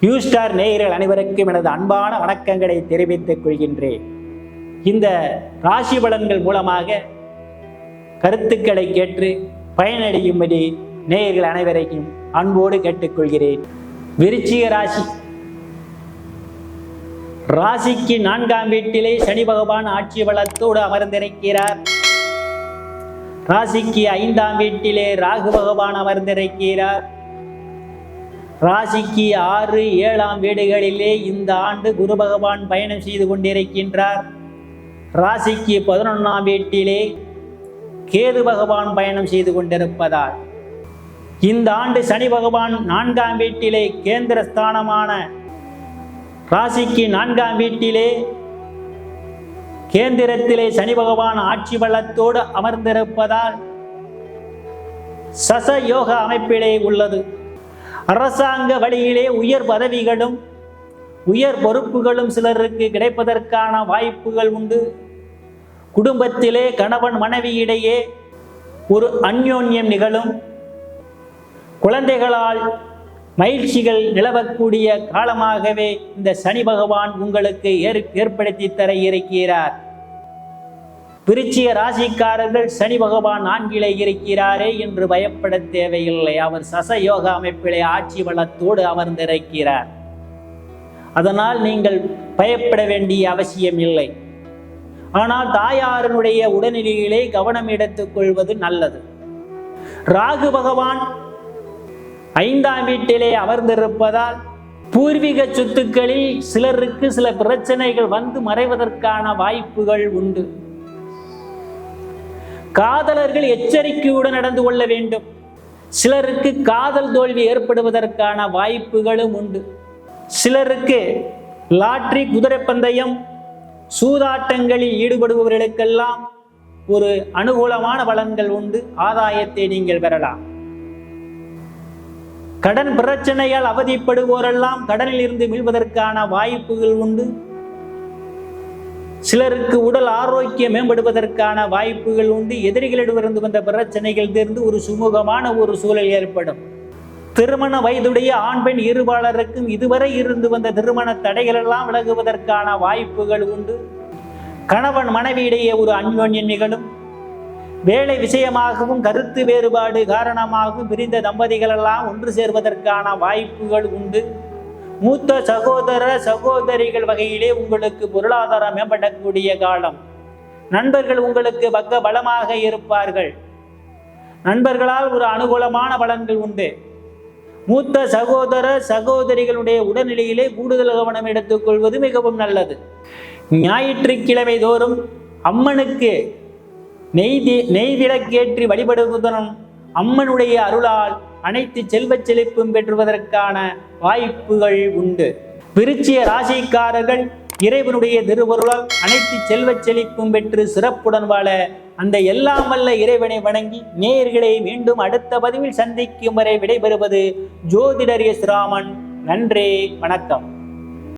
New star நேயர்கள் அனைவருக்கும் எனது அன்பான வணக்கங்களை தெரிவித்துக் கொள்கின்றேன். இந்த ராசி பலன்கள் மூலமாக கருத்துக்களை கேட்டு பயனடையும்படி நேயர்கள் அனைவரையும் அன்போடு கேட்டுக்கொள்கிறேன். விருச்சிக ராசி. ராசிக்கு நான்காம் வீட்டிலே சனி பகவான் ஆட்சி பலத்தோடு அமர்ந்திருக்கிறார். ராசிக்கு ஐந்தாம் வீட்டிலே ராகு பகவான் அமர்ந்திருக்கிறார். ராசிக்கு ஆறு ஏழாம் வீடுகளிலே இந்த ஆண்டு குரு பகவான் பயணம் செய்து கொண்டிருக்கின்றார். ராசிக்கு பதினொன்றாம் வீட்டிலே கேது பகவான் பயணம் செய்து கொண்டிருப்பதால் இந்த ஆண்டு சனி பகவான் நான்காம் வீட்டிலே கேந்திர ஸ்தானமான ராசிக்கு நான்காம் வீட்டிலே கேந்திரத்திலே சனி பகவான் ஆட்சி பலத்தோடு அமர்ந்திருப்பதால் சச யோக அமைப்பிலே உள்ளது. அரசாங்க வழியிலே உயர் பதவிகளும் உயர் பொறுப்புகளும் சிலருக்கு கிடைப்பதற்கான வாய்ப்புகள் உண்டு. குடும்பத்திலே கணவன் மனைவியிடையே ஒரு அந்யோன்யம் நிகழும். குழந்தைகளால் மகிழ்ச்சிகள் நிலவக்கூடிய காலமாகவே இந்த சனி பகவான் உங்களுக்கு ஏற் ஏற்படுத்தி தர இருக்கிறார். விருச்சிய ராசிக்காரர்கள் சனி பகவான் நான்கிலே இருக்கிறாரே என்று பயப்பட தேவையில்லை. அவர் சச யோக அமைப்பிலே ஆட்சி வளத்தோடு அமர்ந்திருக்கிறார். அதனால் நீங்கள் பயப்பட வேண்டிய அவசியம் இல்லை. ஆனால் தாயாரனுடைய உடல்நிலையிலே கவனம் எடுத்துக் கொள்வது நல்லது. ராகு பகவான் ஐந்தாம் வீட்டிலே அமர்ந்திருப்பதால் பூர்வீக சொத்துக்களில் சிலருக்கு சில பிரச்சனைகள் வந்து மறைவதற்கான வாய்ப்புகள் உண்டு. காதலர்கள் எச்சரிக்கையுடன் நடந்து கொள்ள வேண்டும். சிலருக்கு காதல் தோல்வி ஏற்படுவதற்கான வாய்ப்புகளும் உண்டு. சிலருக்கு லாட்ரி குதிரை பந்தயம் சூதாட்டங்களில் ஈடுபடுபவர்களுக்கெல்லாம் ஒரு அனுகூலமான பலன்கள் உண்டு. ஆதாயத்தை நீங்கள் பெறலாம். கடன் பிரச்சனையால் அவதிப்படுவோரெல்லாம் கடனில் இருந்து மீள்வதற்கான வாய்ப்புகள் உண்டு. சிலருக்கு உடல் ஆரோக்கியம் மேம்படுவதற்கான வாய்ப்புகள் உண்டு. எதிரிகளிடமிருந்து வந்த பிரச்சனைகள் தீர்ந்து ஒரு சுமூகமான ஒரு சூழல் ஏற்படும். திருமண வயதுடைய ஆண் பெண் இருபாளருக்கும் இதுவரை இருந்து வந்த திருமண தடைகள் எல்லாம் விலகுவதற்கான வாய்ப்புகள் உண்டு. கணவன் மனைவியிடையே ஒரு அன்யோன்யம் நிகழும். வேலை விஷயமாகவும் கருத்து வேறுபாடு காரணமாகவும் பிரிந்த தம்பதிகள் எல்லாம் ஒன்று சேர்வதற்கான வாய்ப்புகள் உண்டு. மூத்த சகோதர சகோதரிகள் வகையிலே உங்களுக்கு பொருளாதாரம் மேம்படக்கூடிய காலம். நண்பர்கள் உங்களுக்கு பக்க பலமாக இருப்பார்கள். நண்பர்களால் ஒரு அனுகூலமான பலன்கள் உண்டு. மூத்த சகோதர சகோதரிகளுடைய உடல்நிலையிலே கூடுதல் கவனம் எடுத்துக்கொள்வது மிகவும் நல்லது. ஞாயிற்றுக்கிழமை தோறும் அம்மனுக்கு நெய் நெய் விளக்கேற்றி வழிபடுவதனும் அம்மனுடைய அருளால் அனைத்து செல்வச் செழிப்பும் பெற்றுவதற்கான வாய்ப்புகள் உண்டு. விருச்சிய ராசிக்காரர்கள் இறைவனுடைய திருவருளால் அனைத்து செல்வச் செழிப்பும் பெற்று சிறப்புடன் வாழ அந்த எல்லாம் வல்ல இறைவனை வணங்கி நேயர்களை மீண்டும் அடுத்த பதிவில் சந்திக்கும் வரை விடைபெறுவது ஜோதிடர் எஸ் ராமன். நன்றி வணக்கம்.